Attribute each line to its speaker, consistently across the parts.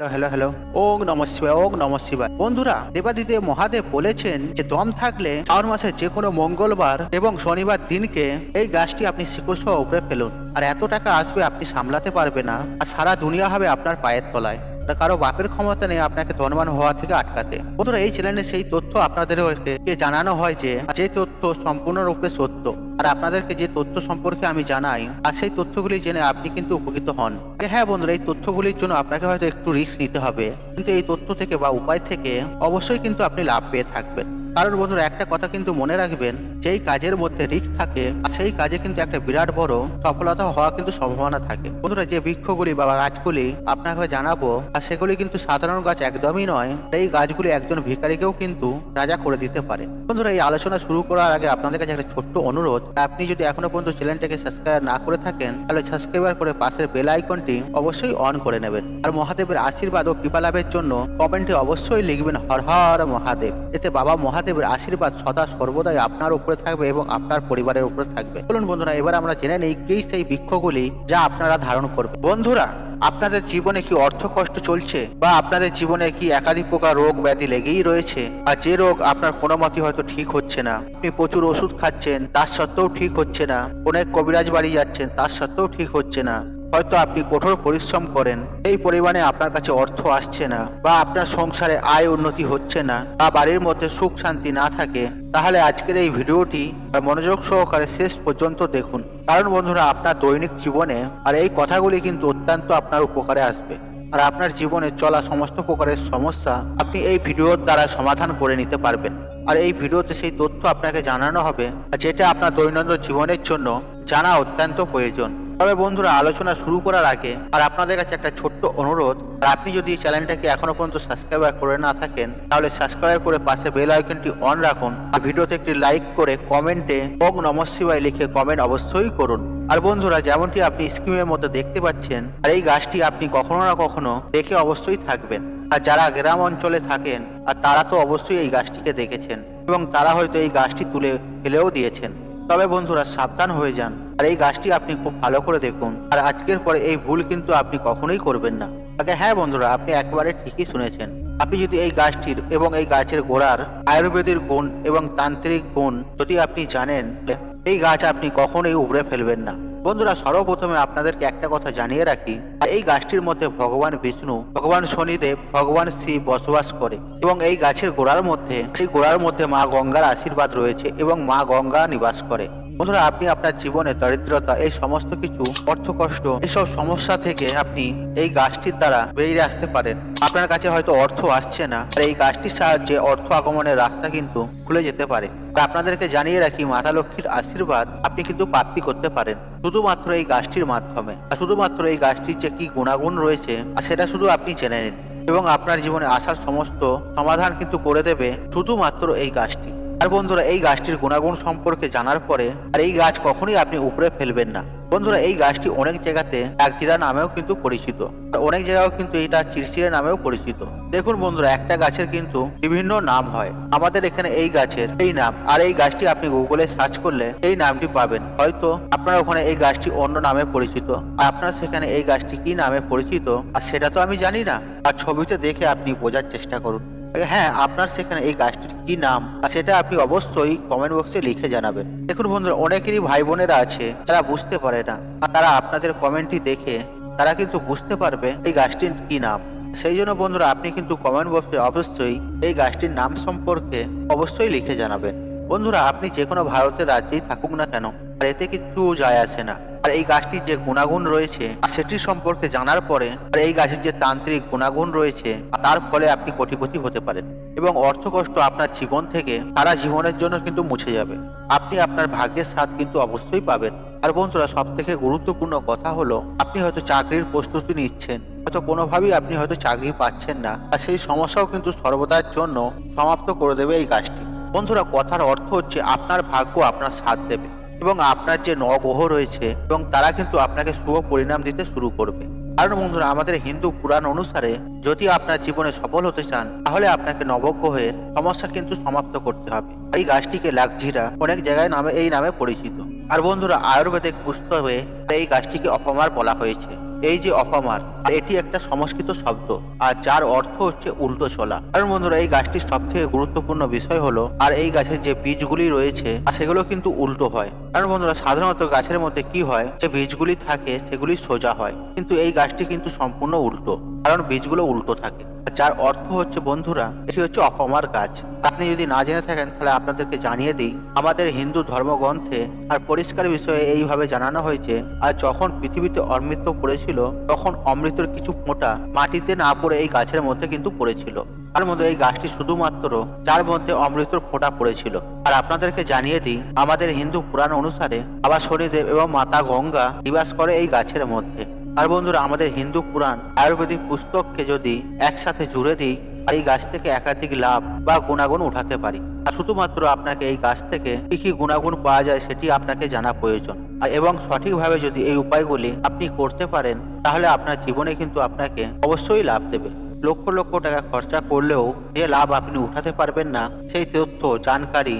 Speaker 1: Hello hello ওং নম শিবায়, ওং নম শিবায়। বন্ধুরা, দেবাদিদেব মহাদেব বলেছেন যে, দম থাকলে শ্রাবণ মাসের যে কোনো মঙ্গলবার এবং শনিবার দিনকে এই গাছটি আপনি শিকড় সহ উপরে ফেলুন। আর এত টাকা আসবে আপনি সামলাতে পারবে না, আর সারা দুনিয়া হবে আপনার পায়ের তলায়। তা কারও বাপের ক্ষমতা নেই আপনাকে ধনবান হওয়া থেকে আটকাতে। বন্ধুরা, এই চ্যানেলে সেই তথ্য আপনাদেরকে জানানো হয় যে যে তথ্য সম্পূর্ণরূপে সত্য, আর আপনাদেরকে যে তথ্য সম্পর্কে আমি জানাই, আর সেই তথ্যগুলি জেনে আপনি কিন্তু উপকৃত হন। হ্যাঁ বন্ধুরা, এই তথ্যগুলির জন্য আপনাকে হয়তো একটু রিস্ক নিতে হবে, কিন্তু এই তথ্য থেকে বা উপায় থেকে অবশ্যই কিন্তু আপনি লাভ পেয়ে থাকবেন। কারণ বন্ধুরা, একটা কথা কিন্তু মনে রাখবেন, যেই কাজের মধ্যে রিস্ক থাকে সেই কাজে কিন্তু একটা বিরাট বড় সফলতা হওয়া কিন্তু সম্ভাবনা থাকে। বন্ধুরা, যে বৃক্ষগুলি বা গাছগুলি আপনাকে জানাব, আর সেগুলি কিন্তু সাধারণ গাছ একদমই নয়, সেই গাছগুলি একজন ভিখারিকেও কিন্তু রাজা করে দিতে পারে। বন্ধুরা, এই আলোচনা শুরু করার আগে আপনাদের কাছে একটা ছোট্ট অনুরোধ, আপনি যদি এখনও পর্যন্ত চ্যানেলটাকে সাবস্ক্রাইব না করে থাকেন, তাহলে সাবস্ক্রাইবার করে পাশের বেল আইকনটি অবশ্যই অন করে নেবেন। আর মহাদেবের আশীর্বাদ ও কৃপা লাভের জন্য কমেন্টে অবশ্যই লিখবেন, হর হর মহাদেব। এতে বাবা মহাদেবের আশীর্বাদ সদা সর্বদাই আপনার উপরে থাকবে এবং আপনার পরিবারের উপরে থাকবে। বলুন বন্ধুরা, এবার আমরা জেনে নেই কি সেই বৃক্ষগুলি যা আপনারা ধারণ করবে বন্ধুরা, আপনাদের জীবনে কি অর্থ কষ্ট চলছে? বা আপনাদের জীবনে কি একাধিক প্রকার রোগ ব্যাধি লেগেই রয়েছে? আর যে রোগ আপনার কোনো মতে হয়তো ঠিক হচ্ছে না। আপনি প্রচুর ওষুধ খাচ্ছেন, তার সত্ত্বেও ঠিক হচ্ছে না। অনেক কবিরাজ বাড়ি যাচ্ছেন, তার সত্ত্বেও ঠিক হচ্ছে না। হয়তো আপনি কঠোর পরিশ্রম করেন, এই পরিমাণে আপনার কাছে অর্থ আসছে না, বা আপনার সংসারে আয় উন্নতি হচ্ছে না, বা বাড়ির মধ্যে সুখ শান্তি না থাকে, তাহলে আজকের এই ভিডিওটি মনোযোগ সহকারে শেষ পর্যন্ত দেখুন। কারণ বন্ধুরা, আপনার দৈনিক জীবনে আর এই কথাগুলি কিন্তু অত্যন্ত আপনার উপকারে আসবে। আর আপনার জীবনে চলা সমস্ত প্রকারের সমস্যা আপনি এই ভিডিওর দ্বারা সমাধান করে নিতে পারবেন। আর এই ভিডিওতে সেই তথ্য আপনাকে জানানো হবে যেটা আপনার দৈনন্দিন জীবনের জন্য জানা অত্যন্ত প্রয়োজন। তবে বন্ধুরা, আলোচনা শুরু করার আগে আর আপনাদের কাছে একটা ছোট্ট অনুরোধ, আর আপনি যদি এই চ্যানেলটাকে এখনও পর্যন্ত সাবস্ক্রাইব করে না থাকেন, তাহলে সাবস্ক্রাইব করে পাশে বেল আইকনটি অন রাখুন আর ভিডিওতে একটি লাইক করে কমেন্টে ওগ নমঃ শিবায় লিখে কমেন্ট অবশ্যই করুন। আর বন্ধুরা, যেমনটি আপনি স্ক্রিনের মধ্যে দেখতে পাচ্ছেন, আর এই গাছটি আপনি কখনো না কখনো দেখে অবশ্যই থাকবেন। আর যারা গ্রাম অঞ্চলে থাকেন, আর তারা তো অবশ্যই এই গাছটিকে দেখেছেন এবং তারা হয়তো এই গাছটি তুলে ফেলেও দিয়েছেন। তবে বন্ধুরা, সাবধান হয়ে যান। আর এই গাছটি আপনি খুব ভালো করে দেখুন। আর আজকের পরে এই ভুল কিন্তু আপনি কখনোই করবেন না। আগে হ্যাঁ বন্ধুরা, আপনি একবারে ঠিকই শুনেছেন। আপনি যদি এই গাছটির এবং এই গাছের গোড়ার আয়ুর্বেদের গুণ এবং তান্ত্রিক গুণ যদি আপনি জানেন, এই গাছ আপনি কখনোই উবড়ে ফেলবেন না। বন্ধুরা, সর্বপ্রথমে আপনাদেরকে একটা কথা জানিয়ে রাখি। এই গাছটির মধ্যে ভগবান বিষ্ণু, ভগবান শনিদেব, ভগবান শিব বসবাস করে এবং এই গাছের গোড়ার মধ্যে সেই গোড়ার মধ্যে মা গঙ্গার আশীর্বাদ রয়েছে এবং মা গঙ্গা নিবাস করে। বন্ধুরা, আপনি আপনার জীবনে দরিদ্রতা, এই সমস্ত কিছু, অর্থ কষ্ট, এসব সমস্যা থেকে আপনি এই গাছটির দ্বারা বেরিয়ে আসতে পারেন। আপনার কাছে হয়তো অর্থ আসছে না, আর এই গাছটির সাহায্যে অর্থ আগমনের রাস্তা কিন্তু খুলে যেতে পারে। আপনাদেরকে জানিয়ে রাখি, মাতা লক্ষ্মীর আশীর্বাদ আপনি কিন্তু প্রাপ্তি করতে পারেন, শুধুমাত্র এই গাছটির মাধ্যমে। আর শুধুমাত্র এই গাছটির যে কি গুণাগুণ রয়েছে সেটা শুধু আপনি জেনে নিন। এবং আপনার জীবনে আসার সমস্ত সমাধান কিন্তু করে দেবে শুধুমাত্র এই গাছটি। আর বন্ধুরা, এই গাছটির গুণাগুণ সম্পর্কে জানার পরে, আর এই গাছ কখনোই আপনি উপরে ফেলবেন না। বন্ধুরা, এই গাছটি অনেক জায়গাতে একজিরা নামেও কিন্তু পরিচিত। আর অনেক জায়গাও কিন্তু এটা চিরচিরে নামেও পরিচিত। দেখুন বন্ধুরা, একটা গাছের কিন্তু বিভিন্ন নাম হয়। আমাদের এখানে এই গাছের এই নাম। আর এই গাছটি আপনি গুগলে সার্চ করলে এই নামটি পাবেন। হয়তো আপনার ওখানে এই গাছটি অন্য নামে পরিচিত। আর আপনার সেখানে এই গাছটি কি নামে পরিচিত? আর সেটা তো আমি জানি না। আর ছবিতে দেখে আপনি বোঝার চেষ্টা করুন। হ্যাঁ আপনার সেখানে এই গাছটির কি নাম? সেটা আপনি অবশ্যই কমেন্ট বক্সে লিখে জানাবেন। দেখুন বন্ধুরা, অনেকেরই ভাই বোনেরা আছে তারা বুঝতে পারে না তারা আপনাদের কমেন্টটি দেখে, তারা কিন্তু বুঝতে পারবে এই গাছটির কি নাম। সেই জন্য বন্ধুরা, আপনি কিন্তু কমেন্ট বক্সে অবশ্যই এই গাছটির নাম সম্পর্কে অবশ্যই লিখে জানাবেন। বন্ধুরা, আপনি যে কোনো ভারতের রাজ্যেই থাকুক না কেন, আর এতে কিছু যায় আসে না। আর এই গাছটির যে গুণাগুণ রয়েছে সেটি সম্পর্কে জানার পরে, আর এই গাছের যে তান্ত্রিক গুণাগুণ রয়েছে তার ফলে আপনি কোটিপতি হতে পারেন। এবং অর্থ কষ্ট আপনার জীবন থেকে সারা জীবনের জন্য কিন্তু মুছে যাবে। আপনি আপনার ভাগ্যের স্বাদ কিন্তু অবশ্যই পাবেন। আর বন্ধুরা সব থেকে গুরুত্বপূর্ণ কথা হলো, আপনি হয়তো চাকরির প্রস্তুতি নিচ্ছেন, হয়তো কোনোভাবেই আপনি হয়তো চাকরি পাচ্ছেন না, আর সেই সমস্যাও কিন্তু সর্বদার জন্য সমাপ্ত করে দেবে এই গাছটি। বন্ধুরা, কথার অর্থ হচ্ছে আপনার ভাগ্য আপনার সাথ দেবে। এবং আপনার যে নগ্রহ রয়েছে এবং তারা কিন্তু আপনাকে শুভ পরিণাম দিতে শুরু করবে। কারণ বন্ধুরা, আমাদের হিন্দু পুরাণ অনুসারে যদি আপনার জীবনে সফল হতে চান, তাহলে আপনাকে নবজ্ঞ হয়ে সমস্যা কিন্তু সমাপ্ত করতে হবে। এই গাছটিকে লাকঝিরা অনেক জায়গায় নামে, এই নামে পরিচিত। আর বন্ধুরা, আয়ুর্বেদিক পুস্তকে এই গাছটিকে অপমার বলা হয়েছে। এই যে অপামার, এটি একটা সংস্কৃত শব্দ, আর যার অর্থ হচ্ছে উল্টো চলা। কারণ বন্ধুরা, এই গাছটির সব থেকে গুরুত্বপূর্ণ বিষয় হলো, আর এই গাছের যে বীজগুলি রয়েছে সেগুলো কিন্তু উল্টো হয়। কারণ বন্ধুরা, সাধারণত গাছের মধ্যে কি হয়? যে বীজগুলি থাকে, সেগুলি সোজা হয়। কিন্তু এই গাছটি কিন্তু সম্পূর্ণ উল্টো। কারণ বীজগুলো উল্টো থাকে। যার অর্থ হচ্ছে, বন্ধুরা, এটি হচ্ছে অপমার গাছ। আপনি যদি না জেনে থাকেন, তাহলে আপনাদেরকে জানিয়ে দিই, আমাদের হিন্দু ধর্মগ্রন্থে আর পরিষ্কার বিষয়ে এইভাবে জানানো হয়েছে, আর যখন পৃথিবীতে অমৃত পড়েছিল, তখন অমৃতের কিছু ফোঁটা মাটিতে না পড়ে এই গাছের মধ্যে কিন্তু পড়েছিল। তার মধ্যে এই গাছটি শুধুমাত্র যার মধ্যে অমৃতর ফোঁটা পড়েছিল। আর আপনাদেরকে জানিয়ে দিই, আমাদের হিন্দু পুরাণ অনুসারে বাবা শনিদেব এবং মাতা গঙ্গা নিবাস করে এই গাছের মধ্যে। আর বন্ধুরা, আমাদের হিন্দু পুরাণ, আয়ুর্বেদিক পুস্তককে যদি একসাথে জুড়ে দিই এই গাছ থেকে একাধিক লাভ বা গুণাগুণ উঠাতে পারি। আর শুধুমাত্র আপনাকে এই গাছ থেকে কি কি গুণাগুণ পাওয়া যায় সেটি আপনাকে জানা প্রয়োজন। এবং সঠিকভাবে যদি এই উপায়গুলি আপনি করতে পারেন, তাহলে আপনার জীবনে কিন্তু আপনাকে অবশ্যই লাভ দেবে। লক্ষ লক্ষ টাকা খরচা করলেও যে লাভ আপনি উঠাতে পারবেন না, সেই তথ্য, জানকারি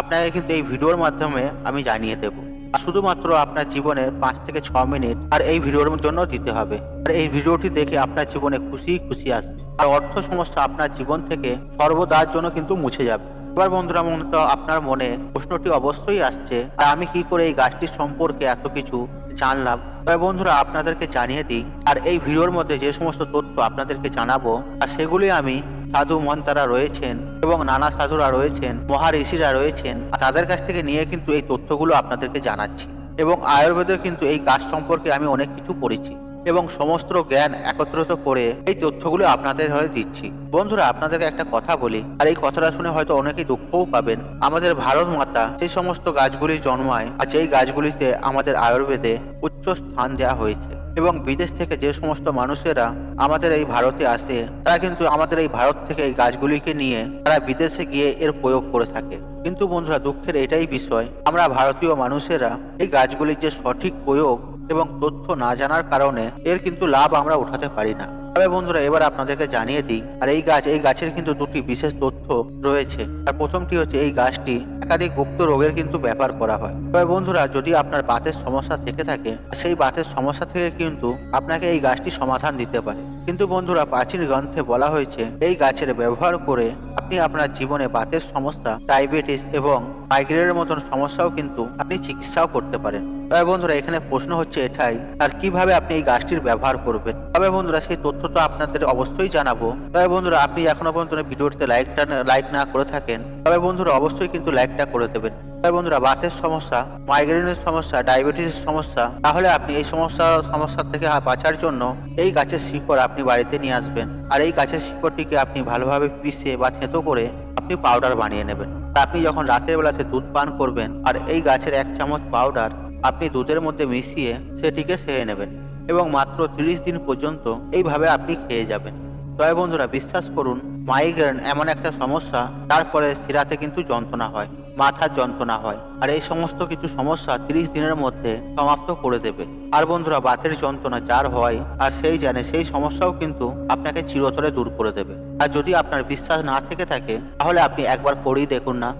Speaker 1: আপনাকে কিন্তু এই ভিডিওর মাধ্যমে আমি জানিয়ে দেবো। শুধুমাত্র আপনার জীবনে পাঁচ থেকে ছ মিনিট আর এই ভিডিওর জন্য দিতে হবে। আর এই ভিডিওটি দেখে আপনার জীবনে খুশি খুশি আসবে। আর অর্থ সমস্যা আপনার জীবন থেকে সর্বদার জন্য কিন্তু মুছে যাবে। এবার বন্ধুরা, মূলত আপনার মনে প্রশ্নটি অবশ্যই আসছে, আর আমি কি করে এই গাছটির সম্পর্কে এত কিছু জানলাম? তবে বন্ধুরা, আপনাদেরকে জানিয়ে দিই, আর এই ভিডিওর মধ্যে যে সমস্ত তথ্য আপনাদেরকে জানাব, আর সেগুলি আমি সাধু মন্তারা রয়েছেন এবং নানা সাধুরা রয়েছেন মহারিষিরা রয়েছেন। তাদের কাছ থেকে নিয়ে কিন্তু এই তথ্যগুলো আপনাদেরকে জানাচ্ছি। এবং আয়ুর্বেদে কিন্তু এই গাছ সম্পর্কে আমি অনেক কিছু পড়েছি। এবং সমস্ত জ্ঞান একত্রিত করে এই তথ্যগুলো আপনাদের হয়ে দিচ্ছি। বন্ধুরা, আপনাদেরকে একটা কথা বলি। আর এই কথাটা শুনে হয়তো অনেকেই দুঃখও পাবেন। আমাদের ভারত মাতা সেই সমস্ত গাছগুলি জন্মায়, আর যেই গাছগুলিতে আমাদের আয়ুর্বেদে উচ্চ স্থান দেওয়া হয়েছে এবং বিদেশ থেকে যে সমস্ত মানুষেরা আমাদের এই ভারতে আসে, তারা কিন্তু আমাদের এই ভারত থেকে এই গাছগুলিকে নিয়ে তারা বিদেশে গিয়ে এর প্রয়োগ করে থাকে। কিন্তু বন্ধুরা, দুঃখের এটাই বিষয়, আমরা ভারতীয় মানুষেরা এই গাছগুলির যে সঠিক প্রয়োগ এবং তথ্য না জানার কারণে এর কিন্তু লাভ আমরা উঠাতে পারি না। তবে বন্ধুরা, এবার আপনাদেরকে জানিয়ে দিই, আর এই গাছ, এই গাছের কিন্তু দুটি বিশেষ তথ্য রয়েছে। আর প্রথমটি হচ্ছে, এই গাছটি একাধিক গুপ্ত রোগের কিন্তু ব্যাপার করা হয়। তবে বন্ধুরা, যদি আপনার বাতের সমস্যা থেকে থাকে সেই বাতের সমস্যা থেকে কিন্তু আপনাকে এই গাছটি সমাধান দিতে পারে। কিন্তু বন্ধুরা, প্রাচীন গ্রন্থে বলা হয়েছে, এই গাছের ব্যবহার করে আপনি আপনার জীবনে বাতের সমস্যা, ডায়াবেটিস এবং মাইগ্রেনের মতন সমস্যাও কিন্তু আপনি চিকিৎসাও করতে পারেন। তবে বন্ধুরা, এখানে প্রশ্ন হচ্ছে এটাই, আর কীভাবে আপনি এই গাছটির ব্যবহার করবেন? তবে বন্ধুরা, সেই তথ্য তো আপনাদের অবশ্যই জানাব। তবে বন্ধুরা, আপনি এখনও পর্যন্ত ভিডিওটিতে লাইকটা লাইক না করে থাকেন, তবে বন্ধুরা, অবশ্যই কিন্তু লাইকটা করে দেবেন। তবে বন্ধুরা, বাতের সমস্যা মাইগ্রেনের সমস্যা ডায়াবেটিসের সমস্যা, তাহলে আপনি এই সমস্যা সমস্যা থেকে বাঁচার জন্য এই গাছের শিকড় আপনি বাড়িতে নিয়ে আসবেন। আর এই গাছের শিকড়টিকে আপনি ভালোভাবে পিষে বা থেঁতো করে আপনি পাউডার বানিয়ে নেবেন। আপনি যখন রাতের বেলাতে দুধ পান করবেন, আর এই গাছের এক চামচ পাউডার আপনি দুধের মধ্যে মিশিয়ে সেটিকে সেরে নেবেন এবং মাত্র তিরিশ দিন পর্যন্ত এইভাবে আপনি খেয়ে যাবেন। তবে বন্ধুরা, বিশ্বাস করুন, মাইগ্রেন এমন একটা সমস্যা, তারপরে শিরাতে কিন্তু যন্ত্রণা হয়, মাথার যন্ত্রণা হয়, আর এই সমস্ত কিছু সমস্যা তিরিশ দিনের মধ্যে সমাপ্ত করে দেবে। আর বন্ধুরা, বাতের যন্ত্রণা যার হয় আর সেই জানে, সেই সমস্যাও কিন্তু আপনাকে চিরতরে দূর করে দেবে। আর যদি আপনার বিশ্বাস না থেকে থাকে, তাহলে আপনি একবার করেই দেখুন না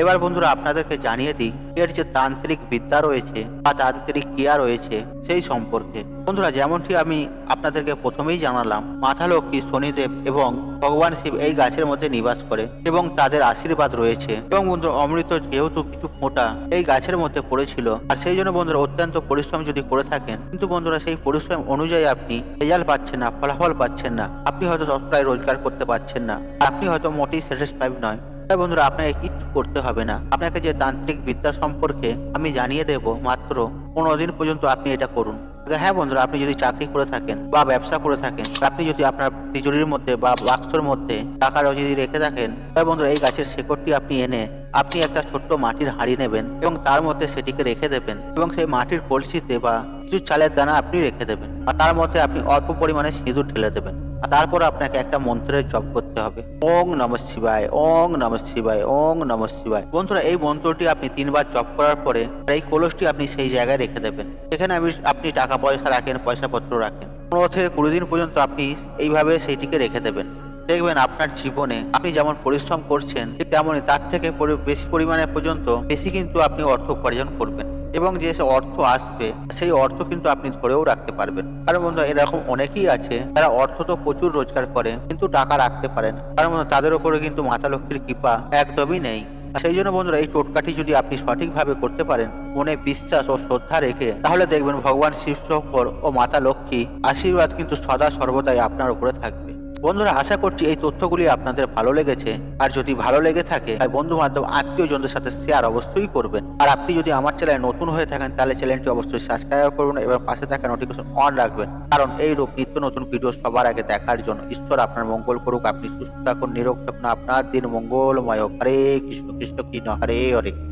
Speaker 1: এবার বন্ধুরা আপনাদেরকে জানিয়ে দিই, এর যে তান্ত্রিক বিদ্যা রয়েছে বা তান্ত্রিক ক্রিয়া রয়েছে সেই সম্পর্কে। বন্ধুরা, যেমনটি আমি আপনাদেরকে প্রথমেই জানালাম মাথা লক্ষ্মী শনিদেব এবং ভগবান শিব এই গাছের মধ্যে নিবাস করে এবং তাদের আশীর্বাদ রয়েছে। এবং বন্ধুরা, অমৃত যেহেতু কিছু ফোঁটা এই গাছের মধ্যে পড়েছিল, আর সেই জন্য বন্ধুরা অত্যন্ত পরিশ্রম যদি করে থাকেন, কিন্তু বন্ধুরা সেই পরিশ্রম অনুযায়ী আপনি রেজাল্ট পাচ্ছেন না, ফলাফল পাচ্ছেন না। আপনি হয়তো সবটাই রোজগার করতে পারছেন না আপনি হয়তো মোটেই স্যাটিসফাইড নয়। তাই বন্ধুরা, আপনাকে কিচ্ছু করতে হবে না। আপনাকে যে তান্ত্রিক বিদ্যা সম্পর্কে আমি জানিয়ে দেব মাত্র পনেরো দিন পর্যন্ত আপনি এটা করুন। হ্যাঁ বন্ধুরা, আপনি যদি চাকরি করে থাকেন বা ব্যবসা করে থাকেন, আপনি যদি আপনার তিজুরির মধ্যে বা বাক্সর মধ্যে টাকা যদি রেখে থাকেন তাই বন্ধুরা, এই গাছের শেকড়টি আপনি এনে আপনি একটা ছোট্ট মাটির হাঁড়ি নেবেন এবং তার মধ্যে সেটিকে রেখে দেবেন এবং সেই মাটির কলসিতে বা কিছু চালের দানা আপনি রেখে দেবেন। আর তার মধ্যে আপনি অল্প পরিমাণে সিঁদুর ঢেলে দেবেন। তারপর আপনাকে একটা মন্ত্রের জপ করতে হবে। ওং নম শিবায়, ওং নম শিবায়, ওং নম শিবায়। বন্ধুরা, এই মন্ত্রটি আপনি তিনবার জপ করার পরে এই কলসটি আপনি সেই জায়গায় রেখে দেবেন। সেখানে আমি আপনি টাকা পয়সা রাখেন, পয়সাপত্র রাখেন। পনেরো থেকে কুড়ি দিন পর্যন্ত আপনি এইভাবে সেইটিকে রেখে দেবেন। দেখবেন আপনার জীবনে আপনি যেমন পরিশ্রম করছেন তেমনই তার থেকে বেশি পরিমাণে পর্যন্ত বেশি কিন্তু আপনি অর্থ উপার্জন করবেন। এবং যে অর্থ আসবে, সেই অর্থ কিন্তু আপনি ধরেও রাখতে পারবেন। কারণ বন্ধু এরকম অনেকেই আছে, যারা অর্থ তো প্রচুর রোজগার করে, কিন্তু টাকা রাখতে পারে না। কারণ তাদের উপরে কিন্তু মাতা লক্ষ্মীর কৃপা একদমই নেই। সেই জন্য বন্ধুরা, এই টোটকাটি যদি আপনি সঠিকভাবে করতে পারেন, মনে বিশ্বাস ও শ্রদ্ধা রেখে, তাহলে দেখবেন ভগবান শিব শঙ্কর ও মাতা লক্ষ্মী আশীর্বাদ কিন্তু সদা সর্বদাই আপনার উপরে থাকবে। বন্ধুরা, আশা করছি এই তথ্যগুলি আপনাদের ভালো লেগেছে। আর যদি ভালো লেগে থাকে, তাই বন্ধু বান্ধব আত্মীয় জনদের সাথে শেয়ার অবশ্যই করবেন। আর আপনি যদি আমার চ্যানেলে নতুন হয়ে থাকেন, তাহলে চ্যানেলটি অবশ্যই সাবস্ক্রাইব করুন এবং পাশে থাকা নোটিফিকেশন অন রাখবেন। কারণ এই রূপ নিত্য নতুন ভিডিও সবার আগে দেখার জন্য ঈশ্বর আপনার মঙ্গল করুক, আপনি সুস্থ থাকুন, নিরোগ থাকুন, আপনার দিন মঙ্গলময়। হরে কৃষ্ণ কৃষ্ণ কৃষ্ণ, হরে হরে।